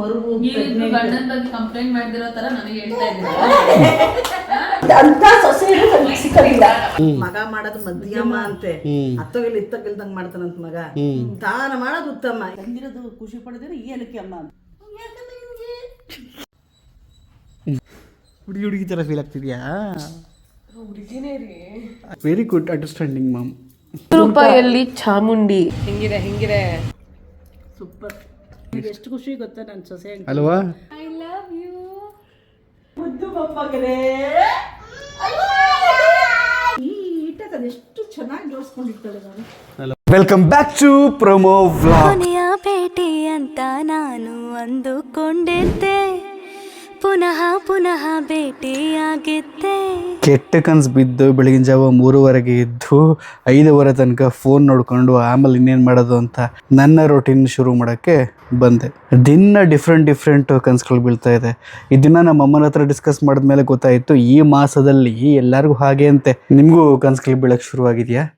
ಮರುವು ಗಂಡನ ಬಗ್ಗೆ ಕಂಪ್ಲೇಂಟ್ ಮಾಡ್ದಿರೋ ತರ ನನಗೆ ಹೇಳ್ತಾ ಅಂತ ಸೊಸೆ ಮಗ ಮಾಡೋದು ಮಧ್ಯಮ ಅಂತೆ. ಅತ್ತಗಿಲ್ ಇತ್ತಗಿಲ್ದಂಗ್ ಮಾಡ್ತಾನಂತ ಮಗ. ತಾನ ಮಾಡೋದು ಉತ್ತಮ. ತಂದಿರೋದು ಖುಷಿ ಪಡೆದಿರ ಈ ಏನಕ್ಕೆ ಅಮ್ಮ ಹುಡುಗಿ ಹುಡುಗಿ ತರ ಫೀಲ್ ಆಗ್ತಿದ್ಯಾ? ವೆರಿ ಗುಡ್ ಅಂಡರ್ಸ್ಟ್ಯಾಂಡಿಂಗ್ ಮ್ಯಾಮ್ ರೂಪಾಯಲ್ಲಿ ಚಾಮುಂಡಿ. ಸೂಪರ್. ಎಷ್ಟು ಖುಷಿ ಗೊತ್ತಾ ನನ್ನ ಸೊಸೆ ಅಲ್ವಾ? ಮುದ್ದು ಮೊಮ್ಮಗನೇ ಈ ಇಟ್ಟಕ್ಕೆ ಎಷ್ಟು ಚೆನ್ನಾಗಿ ಜೋಡಿಸ್ಕೊಂಡಿರ್ತಾಳೆ ನಾನು ವೆಲ್ಕಮ್ ಬ್ಯಾಕ್ ಟು ಪ್ರೊಮೋ ಕೊನೆಯ ಭೇಟಿ ಅಂತ ನಾನು ಅಂದುಕೊಂಡಿದ್ದೆ. ಪುನಃ ಪುನಃ ಭೇಟಿಯಾಗಿದ್ದೆ. ಕೆಟ್ಟ ಕನ್ಸು ಬಿದ್ದು ಬೆಳಗಿನ ಜಾವ ಮೂರುವರೆಗೆ ಇದ್ದು ಐದುವರೆ ತನಕ ಫೋನ್ ನೋಡ್ಕೊಂಡು ಆಮೇಲೆ ಇನ್ನೇನು ಮಾಡೋದು ಅಂತ ನನ್ನ ರೊಟೀನ್ ಶುರು ಮಾಡೋಕ್ಕೆ ಬಂದೆ. ದಿನ ಡಿಫ್ರೆಂಟ್ ಡಿಫ್ರೆಂಟ್ ಕನ್ಸುಗಳು ಬೀಳ್ತಾ ಇದೆ. ಇದನ್ನ ನಮ್ಮ ಅಮ್ಮನ ಹತ್ರ ಡಿಸ್ಕಸ್ ಮಾಡಿದ್ಮೇಲೆ ಗೊತ್ತಾಯಿತು ಈ ಮಾಸದಲ್ಲಿ ಎಲ್ಲರಿಗೂ ಹಾಗೆ ಅಂತೆ. ನಿಮಗೂ ಕನ್ಸುಗಳು ಬೀಳಕ್ಕೆ ಶುರುವಾಗಿದೆಯಾ?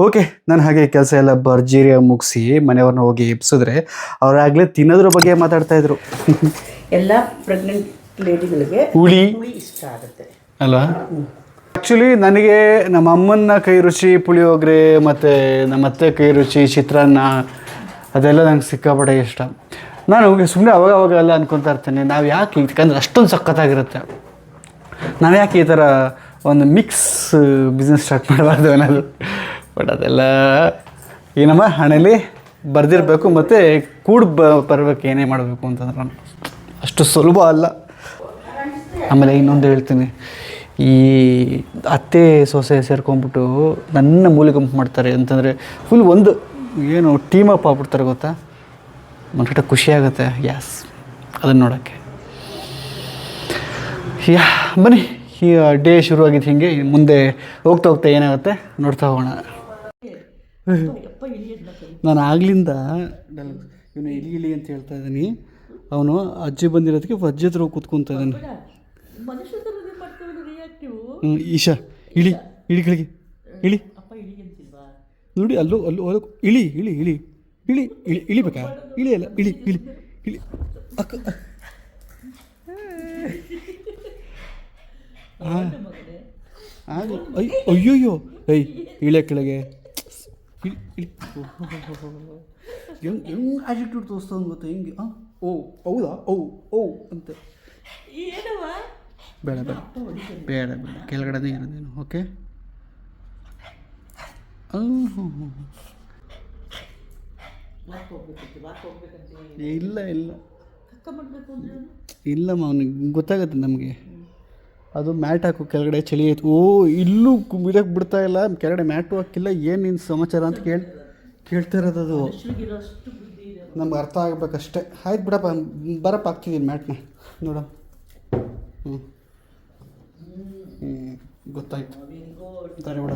ಓಕೆ ನಾನು ಹಾಗೆ ಕೆಲಸ ಎಲ್ಲ ಭರ್ಜೀರಿಯ ಮುಗಿಸಿ ಮನೆಯವ್ರನ್ನ ಹೋಗಿ ಎಬ್ಸಿದ್ರೆ ಅವರಾಗಲೇ ತಿನ್ನೋದ್ರ ಬಗ್ಗೆ ಮಾತಾಡ್ತಾ ಇದ್ರು. ಎಲ್ಲ ಪ್ರೆಗ್ನೆಂಟ್ ಲೇಡಿಗಳಿಗೆ ಹುಳಿ. ಇಷ್ಟ ಆಗುತ್ತೆ. ಅಲ್ವಾ? ಆ್ಯಕ್ಚುಲಿ ನನಗೆ ನಮ್ಮ ಅಮ್ಮನ ಕೈ ರುಚಿ ಪುಳಿಯೋಗರೆ ಮತ್ತು ನಮ್ಮ ಅತ್ತೆ ಕೈ ರುಚಿ ಚಿತ್ರಾನ್ನ ಅದೆಲ್ಲ ನಂಗೆ ಸಿಕ್ಕಾಪಟ್ಟೆ ಇಷ್ಟ. ನಾನು ಸುಮ್ಮನೆ ಅವಾಗ ಅವಾಗ ಎಲ್ಲ ಅನ್ಕೊತಾ ಇರ್ತೇನೆ, ನಾವು ಯಾಕೆ ಯಾಕಂದ್ರೆ ಅಷ್ಟೊಂದು ಸಖತ್ತಾಗಿರುತ್ತೆ. ನಾವು ಯಾಕೆ ಈ ಥರ ಒಂದು ಮಿಕ್ಸ್ ಬಿಸ್ನೆಸ್ ಸ್ಟಾರ್ಟ್ ಮಾಡಬಾರ್ದು ಅನ್ನೋದು. ಬಟ್ ಅದೆಲ್ಲ ಏನಮ್ಮ ಹಣೆಯಲ್ಲಿ ಬರೆದಿರಬೇಕು ಮತ್ತು ಕೂಡ್ ಬ ಬರಬೇಕು, ಏನೇ ಮಾಡಬೇಕು ಅಂತಂದ್ರೆ ನಾನು ಅಷ್ಟು ಸುಲಭ ಅಲ್ಲ. ಆಮೇಲೆ ಇನ್ನೊಂದು ಹೇಳ್ತೀನಿ. ಈ ಅತ್ತೆ ಸೊಸೆ ಸೇರ್ಕೊಂಬಿಟ್ಟು ನನ್ನ ಮೂಲೆ ಗುಂಪು ಮಾಡ್ತಾರೆ ಅಂತಂದರೆ ಫುಲ್ ಒಂದು ಏನು ಟೀಮ್ ಅಪ್ ಆಗ್ಬಿಡ್ತಾರೆ ಗೊತ್ತಾ? ಮನ್ಕಟ ಖುಷಿ ಆಗುತ್ತೆ ಯಾಸ್ ಅದನ್ನು ನೋಡೋಕ್ಕೆ. ಯಾ ಬನ್ನಿ. ಈ ಡೇ ಶುರುವಾಗಿದ್ದು ಹಿಂಗೆ. ಮುಂದೆ ಹೋಗ್ತಾ ಹೋಗ್ತಾ ಏನಾಗುತ್ತೆ? ನೋಡ್ತಾ ಹೋಗೋಣ. ನಾನು ಆಗ್ಲಿಂದ ಇವನು ಇಲಿ ಇಲಿ ಅಂತ ಹೇಳ್ತಾ ಇದ್ದೀನಿ. ಅವನು ಅಜ್ಜಿ ಬಂದಿರೋದಕ್ಕೆ ಅಜ್ಜಿ ಹತ್ರ ಹೋಗಿ ಕೂತ್ಕೊಂತ ಇದ್ದಾನೆ. ಮನುಷ್ಯ ಹ್ಮ್, ಈಶಾ ಇಳಿ ಇಳಿ ಕೆಳಗೆ. ಇಳಿ. ನೋಡಿ ಅಲ್ಲೂ ಅಲ್ಲೂ ಅಲ್ಲೂ ಇಳಿ ಇಳಿ ಇಳಿ ಇಳಿ ಇಳಿ ಇಳಿಬೇಕಾ? ಇಳಿ ಅಲ್ಲ ಇಳಿ ಇಳಿ ಇಳಿ. ಅಕ್ಕ ಹಾಂ ಅಯ್ಯ ಅಯ್ಯೋಯ್ಯೋ. ಏಯ್ ಇಳೆ ಕೆಳಗೆ. ಇಳಿ ಇಳಿ. ಹೆಂಗೆ ಹೆಂಗೆ ಆಟಿಟ್ಯೂಡ್ ತೋರಿಸ್ತದ ಗೊತ್ತಾ ಹೆಂಗೆ? ಹಾಂ ಓ ಹೌದಾ? ಓ ಓ ಅಂತ. ಬೇಡ ಬೇಡ. ಬೇಡ ಬೇಡ. ಕೆಳಗಡೆನೇ ಇರೋದೇನು ಓಕೆ ಇಲ್ಲ ಇಲ್ಲ. ಇಲ್ಲಮ್ಮ ಅವನಿಗೆ ಗೊತ್ತಾಗುತ್ತೆ ನಮಗೆ. ಅದು ಮ್ಯಾಟ್ ಹಾಕು, ಕೆಳಗಡೆ ಚಳಿ ಆಯ್ತು ಓ, ಇಲ್ಲೂ ಇದಕ್ಕೆ ಬಿಡ್ತಾ ಇಲ್ಲ. ಕೆಳಗಡೆ ಮ್ಯಾಟು ಹಾಕಿಲ್ಲ. ಏನು ನಿನ್ನ ಸಮಾಚಾರ ಅಂತ ಕೇಳಿ ಕೇಳ್ತಾ ಇರೋದು ಅದು. ನಮ್ಗೆ ಅರ್ಥ ಆಗ್ಬೇಕಷ್ಟೇ. ಆಯ್ತು ಬಿಡಪ್ಪ ಬರಪ್ಪ ಹಾಕ್ತಿದ್ದೀನಿ ಮ್ಯಾಟ್ನ. ನೋಡ ಹ್ಞೂ ಹ್ಞೂ ಗೊತ್ತಾಯ್ತು. ಸರಿ, ಬಿಡ.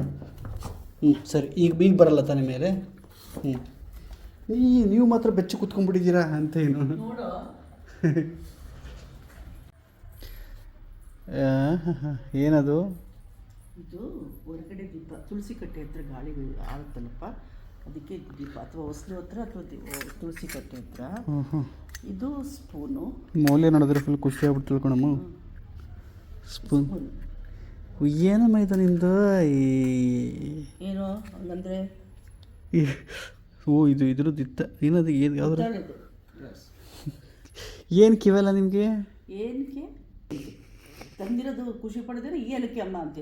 ಹ್ಞೂ ಸರಿ ಈಗ ಈಗ ಬರಲ್ಲ ತಾನೆ ಮೇಲೆ? ಹ್ಞೂ ಈ ನೀವು ಮಾತ್ರ ಬೆಚ್ಚಿ ಕುತ್ಕೊಂಡ್ಬಿಟ್ಟಿದ್ದೀರಾ ಅಂತ ಏನು? ಏನದು? ಇದು ಹೊರಗಡೆ ದೀಪ ತುಳಸಿ ಕಟ್ಟೆ ಹತ್ರ ಗಾಳಿಗಳು ಆಗುತ್ತಲ್ಲಪ್ಪ ಅದಕ್ಕೆ ದೀಪ ಅಥವಾ ಹೊಸಲು ಹತ್ರ ಅಥವಾ ತುಳಸಿ ಕಟ್ಟೆ ಹತ್ರ. ಇದು ಸ್ಪೂನು ಮೌಲ್ಯ ನೋಡಿದ್ರೆ ಫುಲ್ ಖುಷಿ ಆಗ್ಬಿಟ್ಟು ತಿಳ್ಕೊಳಮ್ಮ. ಸ್ಪೂನ್ ಏನಮ್ಮ ಇದು ನಿಮ್ಮದು ಈ ಏನು? ಹಂಗಂದ್ರೆ ಓ ಇದು ಇದ್ರದ್ದು ಇತ್ತ ಏನದು ಏನು ಯಾವ್ದು. ಏನು ಕಿವಲ್ಲ ನಿಮಗೆ? ಏನಕ್ಕೆ ತಂದಿರೋದು ಖುಷಿ ಪಡೆದ್ರೆ ಈ ಏನಕ್ಕೆ ಅಮ್ಮ ಅಂತ.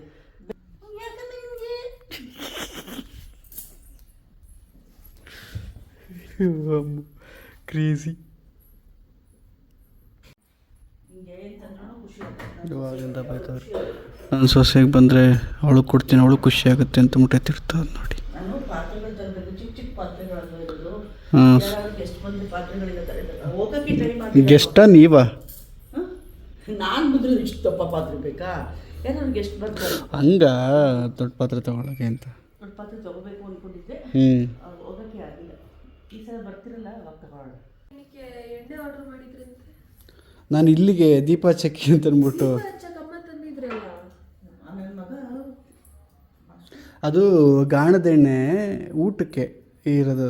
ಕ್ರೇಜಿ ಹಿಂಗೆ ಏನು ಖುಷಿ ಆಗುತ್ತೆ ಇವಾಗಿಂದ ಬೈತವ್ರು ನನ್ನ ಸೊಸೆಗೆ ಬಂದರೆ ಅವಳು ಕೊಡ್ತೀನಿ ಅವಳು ಖುಷಿ ಆಗುತ್ತೆ ಅಂತ ನೋಡಿ. ನಾನು ಚಿಕ್ಕ ಪಾತ್ರೆಗಳು ಇರೋದು? ಹಾಂ. ಗೆಸ್ಟ ನೀವ? ನಾನು ಬಂದ್ರೆ ಇಷ್ಟು ದಪ್ಪ ಪಾತ್ರೆ ಬೇಕಾ? ಯಾರು ಗೆಸ್ಟ್ ಬರ್ತಾರೆ? ಹಂಗ ದೊಡ್ಡ ಪಾತ್ರೆ ತಗೊಳಕ್ಕೆ ಅಂತ. ದೊಡ್ಡ ಪಾತ್ರೆ ತಗೋಬೇಕು ಅಂದ್ಕೊಂಡಿದ್ದೆ ಹೋಗಕ್ಕೆ ಆಗಿಲ್ಲ. ಈ ಸಲ ಬರ್ತಿರಲ್ಲ ಅವಾಗ ತಗೊಳ್ಳೋಣ. ನಾನು ಇಲ್ಲಿಗೆ ದೀಪ ಚಕ್ಕಿ ಅಂತ ಅಂದ್ಬಿಟ್ಟು ಆಮೇಲೆ ಮಗ ಅದು ಗಾಣದೆಣ್ಣೆ ಊಟಕ್ಕೆ ಇರೋದು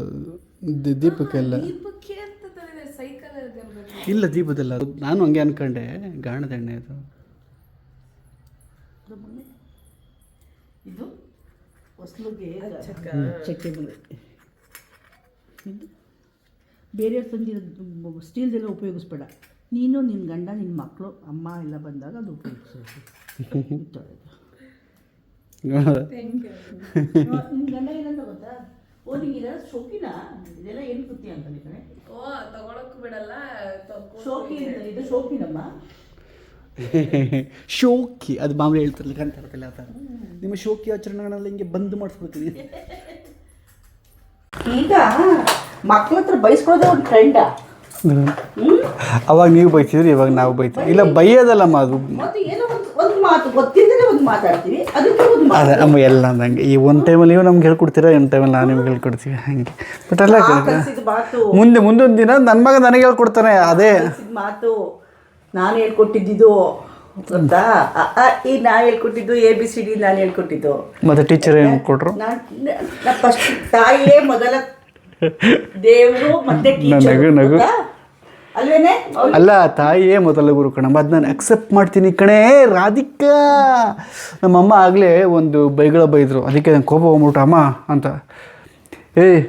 ದಿ- ದೀಪಕ್ಕೆಲ್ಲ. ದೀಪಕ್ಕೆ ಅಂತ ಸೈಕಲ್ ಇಲ್ಲ ದೀಪದಲ್ಲ. ಅದು ನಾನು ಹಂಗೆ ಅನ್ಕೊಂಡೆ ಗಾಣದ ಎಣ್ಣೆ ಅದು. ಇದು? ಹೊಸ್ಲಿಗೆ ಚಕ್ಕೆ. ಇದು? ಬೇರೆಯವ್ರು ತಂದಿರೋ ಸ್ಟೀಲ್ದೆಲ್ಲ ಉಪಯೋಗಿಸ್ಬೇಡ. ನೀನು ನಿನ್ನ ಗಂಡ ನಿನ್ನ ಮಕ್ಕಳು ಅಮ್ಮ ಎಲ್ಲ ಬಂದಾಗ ಅದು ಉಪಯೋಗಿಸೋದು ಗಂಡ ಏನಂತ ಗೊತ್ತಾ? ಓ ನಿಂಗೆ ಇದೆಲ್ಲ ಶೋಕಿನಾ? ಇದೆಲ್ಲ ಏನು ಕುತ್ತಿ ಅಂತ ಕಣೆ ಓ ತಗೊಳಕ್ ಬಿಡಲ್ಲ ಶೋಕಿ ಅಂತ ಇದು ಶೋಕಿನಮ್ಮ? ಶೋಕಿ ಅದು ಮಾಮೂಲಿ ಹೇಳ್ತಿರಲಿ ಆ ಥರ. ನಿಮ್ಮ ಶೋಕಿ ಆಚರಣೆಗಳನ್ನೆಲ್ಲ ಹಿಂಗೆ ಬಂದ್ ಮಾಡಿಸ್ಬಿಡ್ತೀನಿ. ಈಗ ಮಕ್ಳ ಹತ್ರ ಬಯಸ್ಕೊಳ್ಳೋದೇ ಒಂದು ಟ್ರೆಂಡಾ ಅವಾಗ ನೀವು ಬೈತಿದ್ರಿ ಇವಾಗ ನಾವು ಬೈತೀವಿ ಇಲ್ಲ ಬೈಯೋದಲ್ಲಮ್ಮ ಅದು. ಅದೇ ನಮ್ಮ ಎಲ್ಲ ಅಂದಂಗೆ ಈ ಒಂದು ಟೈಮಲ್ಲಿ ನೀವು ನಮ್ಗೆ ಹೇಳ್ಕೊಡ್ತೀರಾ ಒಂದು ಟೈಮಲ್ಲಿ ನಾನು ನಿಮ್ಗೆ ಹೇಳ್ಕೊಡ್ತೀವಿ ಹಂಗೆ. ಬಟ್ ಅಲ್ಲ ಮುಂದೆ ಮುಂದೊಂದು ದಿನ ನನ್ನ ಮಗ ನನಗೆ ಹೇಳ್ಕೊಡ್ತಾನೆ ಅದೇ. ಮಾತು ನಾನು ಹೇಳ್ಕೊಟ್ಟಿದ್ದು ಗೊತ್ತಾ? ಈ ನಾ ಹೇಳ್ಕೊಟ್ಟಿದ್ದು ಎ ಬಿ ಸಿ ಡಿ ನಾನು ಹೇಳ್ಕೊಟ್ಟಿದ್ದು. ಮತ್ತೆ ಟೀಚರ್ ಏನು ಕೊಟ್ರು? ನಾನು ಫಸ್ಟ್ ತಾಯಿಯೇ ಮೊದಲ ದೇವರು ಮತ್ತೆ ನಗು, ನಗು. ಅಲ್ವೇನೆ? ಅಲ್ಲ ತಾಯಿಯೇ ಮೊದಲ ಗುರು ಕಣಮ್ಮ. ಅದು ನಾನು ಅಕ್ಸೆಪ್ಟ್ ಮಾಡ್ತೀನಿ ಕಣೇ ರಾಧಿಕಾ. ನಮ್ಮಮ್ಮ ಆಗಲೇ ಒಂದು ಬೈಗಳ ಬೈದರು ಅದಕ್ಕೆ ನಂಗೆ ಕೋಪ ಬಂದ್ಬಿಟ್ಟು ಅಮ್ಮ ಅಂತ. ಏ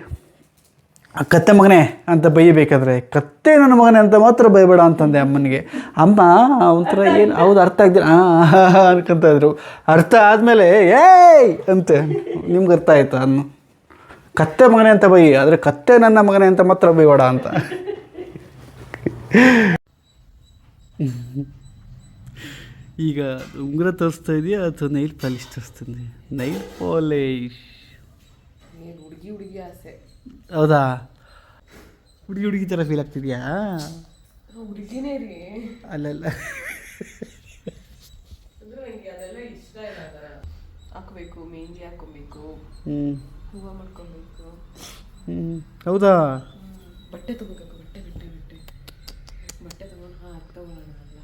ಆ ಕತ್ತೆ ಮಗನೇ ಅಂತ ಬೈಯಬೇಕಾದ್ರೆ ಕತ್ತೆ ನನ್ನ ಮಗನೇ ಅಂತ ಮಾತ್ರ ಬೈಬೇಡ ಅಂತಂದೆ ಅಮ್ಮನಿಗೆ. ಅಮ್ಮ ಒಂಥರ ಏನು ಹೌದು ಅರ್ಥ ಆಗ್ತೀರ ಹಾಂ ಅನ್ಕೊಂತ ಇದ್ರು. ಅರ್ಥ ಆದಮೇಲೆ ಏಯ್ ಅಂತೆ. ನಿಮ್ಗೆ ಅರ್ಥ ಆಯ್ತಾ ಅನ್ನು ಕತ್ತೆ ಮಗನೇ ಅಂತ ಬೈ ಆದರೆ ಕತ್ತೆ ನನ್ನ ಮಗನೇ ಅಂತ ಮಾತ್ರ ಬೈವಾಡ ಅಂತ. ಈಗ ಉಂಗುರ ತೋರಿಸ್ತಾ ಇದೆಯಾ ಅಥವಾ ನೈಲ್ ಪಾಲಿಶ್ ತೋರಿಸ್ತೀನಿ ನೈಲ್ ಪಾಲಿಶ್ ಹುಡುಗಿ ಹುಡುಗಿ ಆಸೆ. ಹೌದಾ? ಹುಡುಗಿ ಹುಡುಗಿ ಥರ ಫೀಲ್ ಆಗ್ತಿದ್ಯಾ? ಹುಡುಗಿನೇ ರೀ. ಅಲ್ಲಲ್ಲ. ಹಾಕಬೇಕು ನನಗೆ ಅದೆಲ್ಲ ಇಷ್ಟ ಇಲ್ಲ ಆ ಥರ. ಹಾಕ್ಬೇಕು ಮೆಹಂದಿ ಹಾಕೊಬೇಕು ಹ್ಞೂ ಹೂವು ಮಾಡ್ಕೊಬೇಕು. ಹ್ಞೂ ಹೌದಾ? ಬಟ್ಟೆ ತಗೋಬೇಕು ಬಟ್ಟೆ ಬಟ್ಟೆ ಬಟ್ಟೆ. ಬಟ್ಟೆ ತಗೊಂಡು ಹಾಂ ಅಲ್ಲ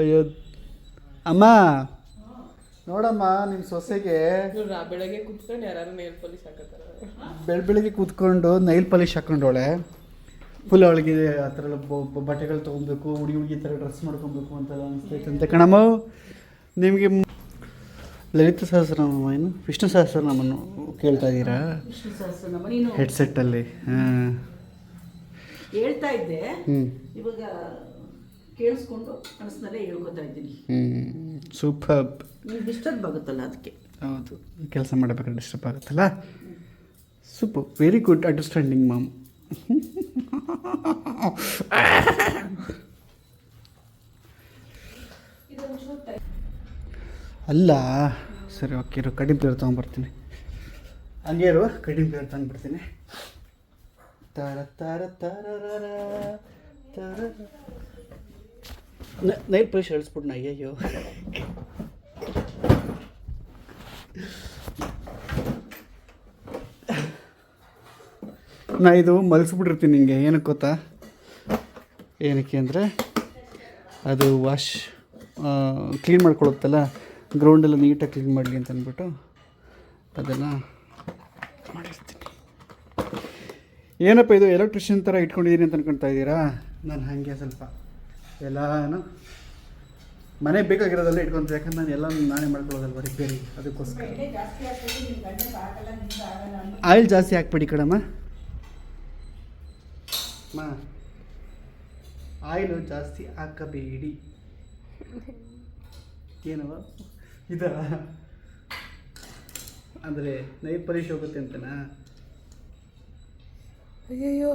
ಅಯ್ಯೋ. ಅಮ್ಮ ನೋಡಮ್ಮ ನಿಮ್ಮ ಸೊಸೆಗೆ ಬೆಳಗ್ಗೆ ಕುತ್ಕೊಂಡು ಯಾರು ನೈಲ್ ಪಾಲಿಶ್ ಹಾಕತ್ತಾರ. ಬೆಳ ಬೆಳಗ್ಗೆ ಕೂತ್ಕೊಂಡು ನೈಲ್ ಪಾಲಿಶ್ ಹಾಕೊಂಡವಳೆ. ಫುಲ್ ಅವಳಿಗೆ ಆ ಥರ ಎಲ್ಲ ಬಟ್ಟೆಗಳು ತೊಗೊಬೇಕು ಹುಡುಗಿ ಹುಡುಗಿ ಥರ ಡ್ರೆಸ್ ಮಾಡ್ಕೊಬೇಕು ಅಂತ ಅನಿಸ್ತೈತೆ ಕಣಮ್ಮ ನಿಮಗೆ ಲಲಿತ ಸಹಸ್ರನಾಮ ಏನು ವಿಷ್ಣು ಸಹಸ್ರನಾಮನು ಕೇಳ್ತಾ ಇದ್ದೀರಾ? ವಿಷ್ಣು ಸಹಸ್ರನಾಮ ನೀನು ಹೆಡ್ಸೆಟ್ಟಲ್ಲಿ ಹಾಂ. ಹೇಳ್ತಾ ಇದ್ದೆ. ಹ್ಞೂ ಇವಾಗ ಕೇಳಿಸ್ಕೊಂಡು ಮನಸ್ಸಿನಲ್ಲೇ ಹೇಳ್ಕೊತಾ ಇದ್ದೀನಿ. ಹ್ಞೂ ಸೂಪರ್. ನಿಮ್ಗೆ ಡಿಸ್ಟರ್ಬ್ ಆಗುತ್ತಲ್ಲ ಅದಕ್ಕೆ? ಹೌದು. ಕೆಲಸ ಮಾಡಬೇಕಾದ್ರೆ ಡಿಸ್ಟರ್ಬ್ ಆಗುತ್ತಲ್ಲ? Super. Very good understanding mom ಅಲ್ಲ. ಸರಿ ಓಕೆ ಇರು, ಕಡಿಮೆ ಪ್ಲೇಯರ್ ತೊಗೊಂಬರ್ತೀನಿ ಹಂಗೆ ಇರು, ಕಡಿಮೆ ಪ್ಲೇಯರ್ ತಂದ್ಬಿಡ್ತೀನಿ ತರ ತರ. ನ- ನೈಟ್ ಪರೀಕ್ಷೆ ಹೇಳಿಸ್ಬಿಟ್ನ ಅಯ್ಯಯ್ಯೋ. ನಾ ಇದು ಮಲಗಿಸ್ಬಿಟ್ಟಿರ್ತೀನಿ ಹಿಂಗೆ ಏನಕ್ಕೆ ಗೊತ್ತಾ? ಏನಕ್ಕೆ ಅಂದರೆ ಅದು ವಾಶ್ ಕ್ಲೀನ್ ಮಾಡ್ಕೊಳುತ್ತಲ್ಲ? ಗ್ರೌಂಡೆಲ್ಲ ನೀಟಾಗಿ ಕ್ಲೀನ್ ಮಾಡಲಿ ಅಂತ ಅಂದ್ಬಿಟ್ಟು ಅದೆಲ್ಲ ಮಾಡಿರ್ತೀನಿ. ಏನಪ್ಪ ಇದು ಎಲೆಕ್ಟ್ರಿಷಿಯನ್ ಥರ ಇಟ್ಕೊಂಡಿದ್ದೀನಿ ಅಂತ ಅನ್ಕೊತಾ ಇದ್ದೀರಾ? ನಾನು ಹಾಗೆ ಸ್ವಲ್ಪ ಎಲ್ಲಾನು ಮನೆಗೆ ಬೇಕಾಗಿರೋದೆಲ್ಲ ಇಟ್ಕೊಂತೀವಿ ಯಾಕಂದ್ರೆ ನಾನು ಎಲ್ಲ ನಾನೇ ಮಾಡ್ಕೊಳ್ಳೋದಲ್ವ ರಿಪೇರಿ ಅದಕ್ಕೋಸ್ಕರ. ಆಯಿಲ್ ಜಾಸ್ತಿ ಹಾಕ್ಬೇಡಿ ಕಣಮ್ಮ. ಮಾ ಆಯಿಲು ಜಾಸ್ತಿ ಹಾಕಬೇಡಿ. ಏನವ? ಇದ? ಅಂದರೆ ನೈಟ್ ಪರೀಕ್ಷೆ ಹೋಗುತ್ತೆ ಅಂತನಾ? ಅಯ್ಯಯ್ಯೋ.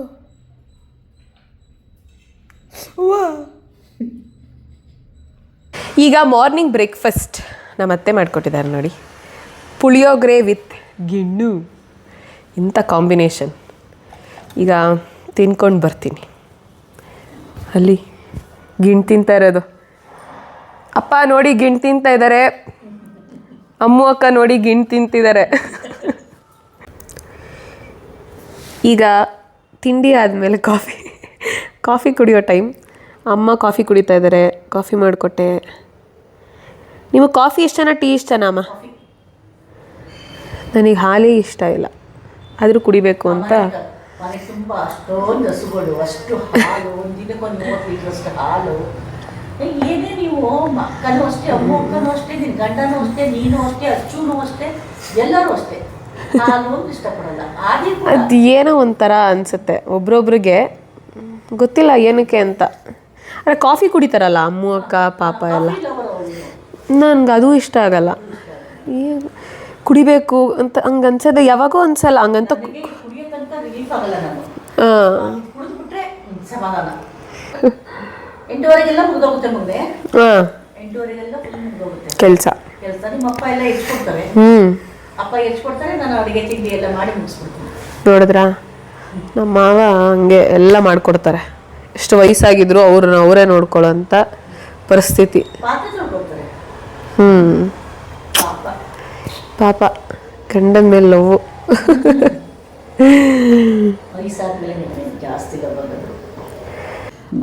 ಈಗ ಮಾರ್ನಿಂಗ್ ಬ್ರೇಕ್ಫಾಸ್ಟ್ ನಮ್ಮ ಅತ್ತೆ ಮಾಡಿಕೊಟ್ಟಿದ್ದಾರೆ ನೋಡಿ. ಪುಳಿಯೋಗರೆ ವಿತ್ ಗಿಣ್ಣು. ಇಂಥ ಕಾಂಬಿನೇಷನ್ ಈಗ ತಿನ್ಕೊಂಡು ಬರ್ತೀನಿ. ಅಲ್ಲಿ ಗಿಣ್ಣು ತಿಂತಾ ಇರೋದು. ಅಪ್ಪ ನೋಡಿ ಗಿಣ್ಣು ತಿಂತಾ ಇದ್ದಾರೆ ಅಮ್ಮು ಅಕ್ಕ ನೋಡಿ ಗಿಣ್ಣು ತಿಂತಿದ್ದಾರೆ ಈಗ ತಿಂಡಿ ಆದಮೇಲೆ ಕಾಫಿ. ಕಾಫಿ ಕುಡಿಯೋ ಟೈಮ್. ಅಮ್ಮ ಕಾಫಿ ಕುಡಿತಾ ಇದ್ದಾರೆ ಕಾಫಿ ಮಾಡಿಕೊಟ್ಟೆ. ನಿಮಗೆ ಕಾಫಿ ಇಷ್ಟನಾ ಟೀ ಇಷ್ಟನಾ ಅಮ್ಮ? ನನಗೆ ಹಾಲೇ ಇಷ್ಟ ಇಲ್ಲ. ಆದರೂ ಕುಡಿಬೇಕು ಅಂತ. ಅಷ್ಟೊಂದು ಹಸುಗಳು, ಅಷ್ಟು ಹಾಲು ಒಂದು ಮೂವತ್ತು ಲೀಟ್ರ್ ಅಷ್ಟು ಹಾಲು. ಏನೇ ನೀವು ಮಕ್ಕನೂ ಅಷ್ಟೇ ಅಮ್ಮ ಅಕ್ಕನೂ ಅಷ್ಟೇ ನಿನ್ನ ಗಂಡನೂ ಅಷ್ಟೇ ನೀನು ಅಷ್ಟೇ ಅಚ್ಚೂನು ಅಷ್ಟೇ ಎಲ್ಲರೂ ಅಷ್ಟೇ. ಅದು ಏನೋ ಒಂಥರ ಅನ್ಸುತ್ತೆ. ಒಬ್ರೊಬ್ರಿಗೆ ಗೊತ್ತಿಲ್ಲ ಏನಕ್ಕೆ ಅಂತ. ಅರೆ ಕಾಫಿ ಕುಡಿತಾರಲ್ಲ ಅಮ್ಮ ಅಕ್ಕ ಪಾಪ ಎಲ್ಲ. ನನ್ಗೆ ಅದು ಇಷ್ಟ ಆಗಲ್ಲ. ಕುಡಿಬೇಕು ಅಂತ ಹಂಗೆ ಅನ್ಸೋದು ಯಾವಾಗೋ ಅನ್ಸಲ್ಲ ಹಂಗಂತ ಹಾಂ. ಎಂಟುವರೆಗೆಲ್ಲ ಮುಗ್ದೋಗುತ್ತೆ ಮುಂದೆ ಹಾಂ. ಎಂಟುವರೆಗೆಲ್ಲ ಫುಲ್ ಮುಗ್ದೋಗುತ್ತೆ. ಕೆಲಸ. ಕೆಲಸ. ನಿಮ್ಮ ಅಪ್ಪ ಎಲ್ಲ ಹೆಚ್ಕೊಡ್ತಾರೆ. ಹ್ಞೂ ಅಪ್ಪ ಹೆಚ್ಕೊಡ್ತಾರೆ ನಾನು ಅಡುಗೆ ತಿಂಡಿ ಎಲ್ಲ ಮಾಡಿ ಮುಗಿಸ್ಬಿಡ್ತೀನಿ. ನೋಡಿದ್ರಾ? ನಮ್ಮ ಮಾವ ಹಂಗೆ ಎಲ್ಲ ಮಾಡ್ಕೊಡ್ತಾರೆ. ಎಷ್ಟು ವಯಸ್ಸಾಗಿದ್ರು ಅವ್ರನ್ನ ಅವರೇ ನೋಡ್ಕೊಳ್ಳೋಂಥ ಪರಿಸ್ಥಿತಿ. ಪಾತ್ರೆ ತೊಳ್ಕೊಡ್ತಾರೆ. ಹ್ಞೂ ಪಾಪ. ಪಾಪ. ಗಂಡನ ಮೇಲೆ ನೋವು. ವಯಸ್ಸಾದ್ಮೇಲೆ ಜಾಸ್ತಿ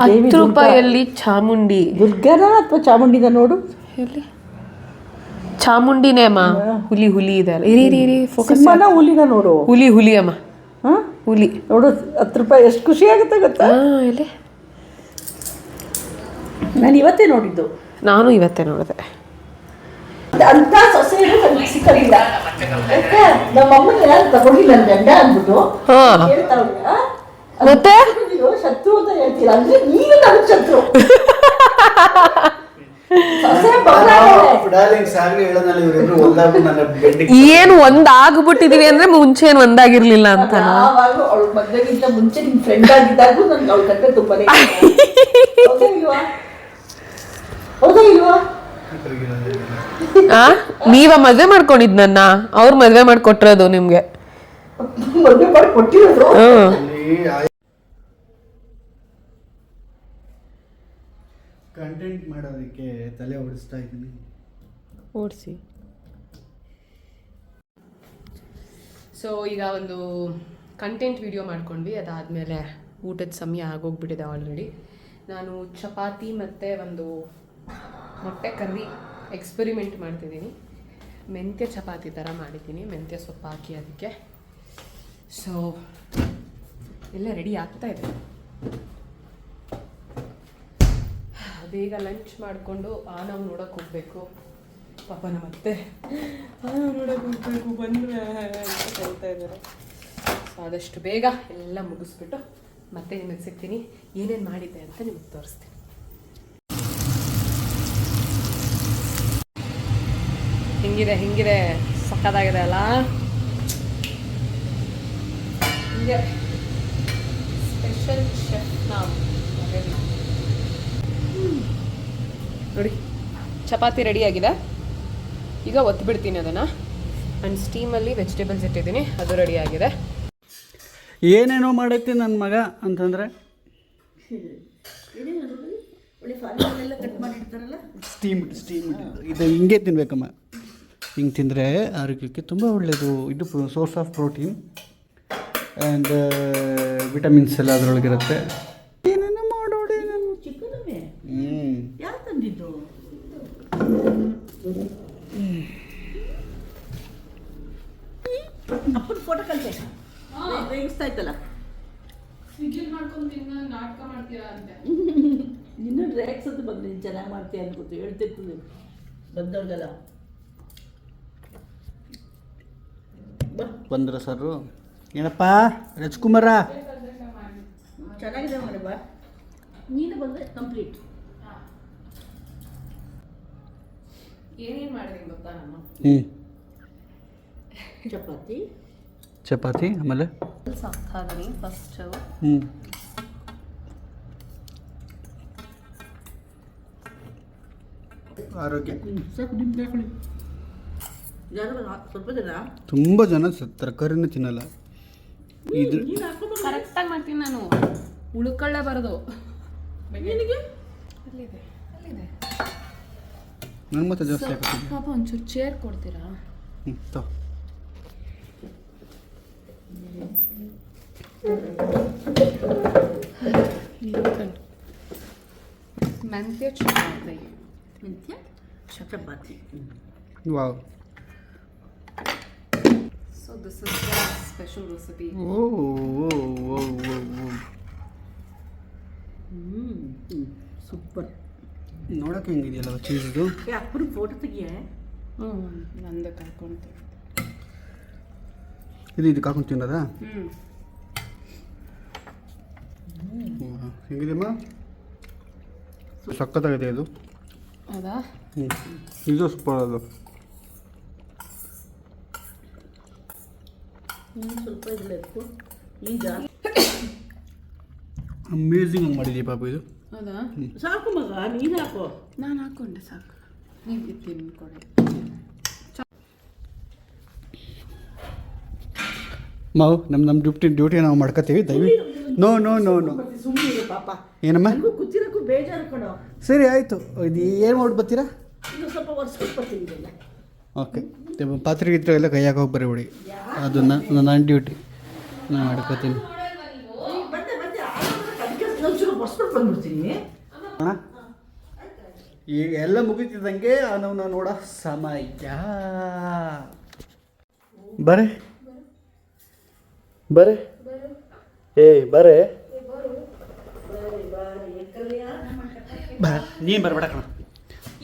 ಹತ್ತು ರೂಪಾಯಲ್ಲಿ ಚಾಮುಂಡಿ. ದುರ್ಗನ ಅಥವಾ ಚಾಮುಂಡಿನ ನೋಡು. ಎಲ್ಲಿ ಚಾಮುಂಡಿನೇ ಅಮ್ಮ. ಹುಲಿ ಹುಲಿ ಇದೆ ಅಲ್ಲ. ಇರಿ ಇರಿ ಇರಿ ಫೋಕಸ್ ಸಿಂಹನ ಹುಲಿನ ನೋಡು. ಹುಲಿ ಹುಲಿ ಅಮ್ಮ. ಹಾಂ? ಹುಲಿ. ನೋಡು ಹತ್ತು ರೂಪಾಯಿ ಎಷ್ಟು ಖುಷಿ ಆಗುತ್ತೆ ಗೊತ್ತಾ? ಹಾಂ ಎಲ್ಲಿ ನಾನು ಇವತ್ತೇ ನೋಡಿದ್ದು. ನಾನು ಇವತ್ತೇ ನೋಡಿದೆ. ಅಂತ ಸೊಸೆಯನ್ನು ನನಗೆ ಸಿಕ್ಕಲಿಲ್ಲ. ನಮ್ಮ ಅಮ್ಮನ ಯಾರು ತಗೊಂಡಿಲ್ಲ ನನ್ನ ಗಂಡ ಅಂದ್ಬಿಟ್ಟು ಹೇಳ್ತಾವ್ರೆ ಮತ್ತೆ? ಶತ್ರು ಅಂತ ಹೇಳ್ತೀರಾ? ಅಂದ್ರೆ ನೀನು ನನ್ನ ಶತ್ರು. ಏನು ಒಂದಾಗ್ಬಿಟ್ಟಿದೀವಿ ಅಂದ್ರೆ ಮುಂಚೆ ಏನು ಒಂದಾಗಿರ್ಲಿಲ್ಲ ಅಂತ ಮುಂಚೆ ಫ್ರೆಂಡ್ ಆಗಿದ್ದಾಗೂ ನನ್ಗೆ ಅವಳ ಕಟ್ಟೆ ತುಂಬಾನೇ ಇಷ್ಟ. ಹೌದಾ ಇಲ್ವಾ? ಹೌದಾ ಇಲ್ವಾ? ಆ? ನೀವ ಮದ್ವೆ ಮಾಡ್ಕೊಂಡಿದ್ ನನ್ನ. ಅವ್ರ ಮದ್ವೆ ಮಾಡ್ಕೊಟ್ರದು ನಿಮ್ಗೆ. ಮದ್ವೆ ಮಾಡಿ ಕಂಟೆಂಟ್ ಮಾಡೋದಕ್ಕೆ ತಲೆ ಓಡಿಸ್ತಾ ಇದ್ದೀನಿ. ಓಡಿಸಿ. ಸೊ ಈಗ ಒಂದು ಕಂಟೆಂಟ್ ವಿಡಿಯೋ ಮಾಡ್ಕೊಂಡ್ವಿ. ಅದಾದಮೇಲೆ ಊಟದ ಸಮಯ ಆಗೋಗ್ಬಿಟ್ಟಿದೆ ಆಲ್ರೆಡಿ ನಾನು ಚಪಾತಿ ಮತ್ತು ಒಂದು ಮೊಟ್ಟೆ ಕರ್ರಿ ಎಕ್ಸ್ಪೆರಿಮೆಂಟ್ ಮಾಡ್ತಿದ್ದೀನಿ. ಮೆಂತ್ಯ ಚಪಾತಿ ಥರ ಮಾಡಿದ್ದೀನಿ. ಮೆಂತ್ಯ ಸೊಪ್ಪು ಹಾಕಿ ಅದಕ್ಕೆ. ಸೊ ಎಲ್ಲ ರೆಡಿ ಆಗ್ತಾ ಇದೆ. ಬೇಗ ಲಂಚ್ ಮಾಡಿಕೊಂಡು ಆ ನಾವು ನೋಡೋಕೆ ಹೋಗಬೇಕು. ಪಾಪ ನಮ್ಮ ಅತ್ತೆ ಆ ನೋಡೋಕೆ ಹೋಗ್ಬೇಕು ಬಂದರೆ ಅಂತ ಹೇಳ್ತಾ ಇದ್ದಾರೆ. ಆದಷ್ಟು ಬೇಗ ಎಲ್ಲ ಮುಗಿಸ್ಬಿಟ್ಟು ಮತ್ತೆ ನಿಮಗೆ ಸಿಗ್ತೀನಿ. ಏನೇನು ಮಾಡಿದ್ದೆ ಅಂತ ನಿಮಗೆ ತೋರಿಸ್ತೀನಿ. ಹಿಂಗಿದೆ ಹಿಂಗಿದೆ. ಸಕ್ಕದಾಗಿದೆ ಅಲ್ಲ? ಹಿಂಗೆ. ಸ್ಪೆಷಲ್ ಶೆಫ್ ನಾವು. ನೋಡಿ, ಚಪಾತಿ ರೆಡಿಯಾಗಿದೆ ಈಗ ಒತ್ತು ಬಿಡ್ತೀನಿ ಅದನ್ನು. ಆ್ಯಂಡ್ ಸ್ಟೀಮಲ್ಲಿ ವೆಜಿಟೇಬಲ್ಸ್ ಇಟ್ಟಿದ್ದೀನಿ, ಅದು ರೆಡಿಯಾಗಿದೆ ಏನೇನೋ ಮಾಡೈತಿ ನನ್ನ ಮಗ ಅಂತಂದರೆ? ಸ್ಟೀಮ್ ಸ್ಟೀಮ್ ಇದು ಹಿಂಗೆ ತಿನ್ಬೇಕಮ್ಮ. ಹಿಂಗೆ ತಿಂದರೆ ಆರೋಗ್ಯಕ್ಕೆ ತುಂಬ ಒಳ್ಳೆಯದು ಇದು source of protein and vitamins ಎಲ್ಲ ಅದರೊಳಗಿರುತ್ತೆ ಏನೇನೋ ಮಾಡೋಡಿ ನಾನು ಚಿಕ್ಕನವೇ ಹ್ಞೂ ಯಾರು ತಂದಿದ್ದು? ಅಪ್ಪನ ಫೋಟೋ ಕಲಿತೆ ರೇಗಿಸ್ತಾ ಇತ್ತಲ್ಲ? ನಿನ್ನ ರೇಗ್ಸೋದು ಬಂದು ನೀನು ಚೆನ್ನಾಗಿ ಮಾಡ್ತೀಯ ಅನ್ಕೋತು ಹೇಳ್ತಿರ್ತದೆ ಬಂದವ್ರಿಗೆಲ್ಲ. ಬಾ. ಬಂದ್ರ ಸರ್? ಏನಪ್ಪ? ರಜ್ಕುಮಾರ? ಚೆನ್ನಾಗಿದೆ ಮಾಡಿ ಬಾ. ನೀನು ಬಂದರೆ ಕಂಪ್ಲೀಟ್ ಏನೇನು ಮಾಡಿದೀನಿ ಗೊತ್ತಾ ನಾನು ಹ್ಞೂ ಚಪಾತಿ. ಚಪಾತಿ ಆಮೇಲೆ? ಸಾಕ್ತಾದ್ದೀನಿ ಫಸ್ಟು ಹ್ಞೂ ಆರೋಗ್ಯ. ಸ್ವಲ್ಪ ನಿಮ್ಗೆ ಹಾಕೊಳ್ಳಿ ಯಾರು ಸ್ವಲ್ಪ ಜನ? ತುಂಬ ಜನ ಸ- ತರಕಾರಿನ ತಿನ್ನಲ್ಲ. ಇದು ನೀನು ಕರೆಕ್ಟಾಗಿ ಮಾಡ್ತೀನಿ ನಾನು. ಉಳ್ಕೊಳ್ಳೇ ಬರೋದು ನಿನಗೆ? ಅಲ್ಲಿದೆ ಅಲ್ಲಿದೆ. ನನ್ನ ಮತ್ತೆ ಜಾಸ್ತಿ ಹಾಕೋತೀನಿ ಪಾಪ ಒಂಚೂರು ಚೇರ್ ಕೊಡ್ತೀರಾ ಹ್ಞೂ ತೋ ಮೆಂತ್ಯ ಚಪಾತಿ ಮೆಂತ್ಯ chapati wow so this is special recipe ಓ ಓ ಓ ಓ ಓ ಸೂಪರ್ ನೋಡೋಕೆ ಹೆಂಗಿದೆಯಲ್ಲ ಚೀಸ್ದು? ಅಪ್ಪನ ಫೋಟೋ ತೆಗಿಯ? ಹ್ಞೂ ನಂದು ಹಾಕೊಂತೀನಿ ಇದು ಇದು ಹಾಕೊಂಡು ತಿನ್ನೋದಾ? ಹ್ಞೂ. ಹೆಂಗಿದೆಯಮ್ಮ ಸಕ್ಕತ್ತಾಗಿದೆ ಇದು. ಹೌದಾ? ಹ್ಞೂ. ಇದು ಸೂಪರ್ ಅದು. ಇನ್ನು ಸ್ವಲ್ಪ ಇರಬೇಕು ಈಗ ಅಮೇಝಿಂಗ್ ಆಗಿ ಮಾಡಿದ್ದೀವಿ ಪಾಪ ಇದು? ಹೌದಾ? ಸಾಕು ಮಗ ನೀನು ಹಾಕೋ. ನಾನು ಹಾಕೊಂಡೆ ಸಾಕು. ನೀವು ತಿನ್ಕೊಡಿ ಮಾವು ನಮ್ಮ ನಮ್ಮ ಡ್ಯೂಟಿ ಡ್ಯೂಟಿ ನಾವು ಮಾಡ್ಕೋತೀವಿ ದಯವಿ ನೋ ನೋ ನೋ ನೋ ಸುಮ್ಮನೆ ಪಾಪ. ಏನಮ್ಮ? ನನಗೂ ಕೂತಿರಕ್ಕೂ ಬೇಜಾರು ಕಣೋ. ಸರಿ ಆಯಿತು. ಇದು ಏನು ಮಾಡಿ ಬರ್ತೀರಾ? ಇನ್ನು ಸ್ವಲ್ಪ ವರ್ಷಕ್ಕೆ ಬರ್ತೀನಿ ಇದೆಲ್ಲ ಓಕೆ. ಪಾತ್ರೆ ಗಿತ್ರ ಎಲ್ಲ ಕೈ ಹಾಕೋಗಿ ಬರೀಬಿಡಿ ಅದನ್ನು ನನ್ನ ನನ್ನ ಡ್ಯೂಟಿ. ನಾನು ಮಾಡ್ಕೋತೀನಿ ಬಂದೆ ಬಂದೆ ಅದಕ್ಕೆ ಒರೆಸ್ಬಿಟ್ಟು ಬಂದ್ಬಿಡ್ತೀನಿ ಈಗ ಎಲ್ಲ ಮುಗಿತಿದ್ದಂಗೆ ಅವನವನ್ನ ನೋಡೋ ಸಮಯ. ಬರೇ. ಬರೇ. ಏ ಬರೇ. ಬಾ ನೀನು ಬರಬೇಡ ಕಣ.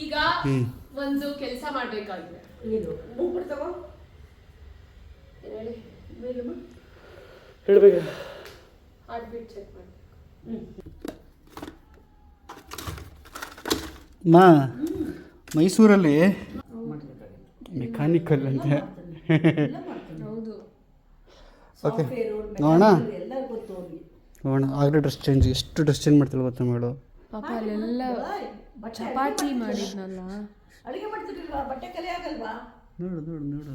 ಈಗ ಹ್ಞೂ ಒಂದು ಕೆಲಸ ಮಾಡಬೇಕಾಗಿದೆ. ಹೇಳ್ಬೇಕು. ಹಾರ್ಟ್ ಬೀಟ್ ಚೆಕ್ ಮಾಡಿ ಮಾ ಮೈಸೂರಲ್ಲಿ ಮೆಕ್ಯಾನಿಕಲ್ ಅಂತೆ. ಹೌದು. ಓಕೆ. ನೋಡೋಣ. ಎಲ್ಲ ಗೊತ್ತು ಅವ್ರಿಗೆ. ನೋಡೋಣ. ಆಗಲೇ ಡ್ರೆಸ್ ಚೇಂಜ್ ಎಷ್ಟು ಡ್ರೆಸ್ ಚೇಂಜ್ ಮಾಡ್ತಿಲ್ಲ ಗೊತ್ತಾ ಮೇಡು ಪಾಪ ಅಲ್ಲೆಲ್ಲ ಚಪಾತಿ ಮಾಡಿದ್ನಲ್ಲ. ಅಡುಗೆ ಮಾಡ್ತಿರ್ಲಿಲ್ವಾ ಬಟ್ಟೆ ಕಲೆ ಆಗಲ್ವಾ? ನೋಡು ನೋಡು ನೋಡು.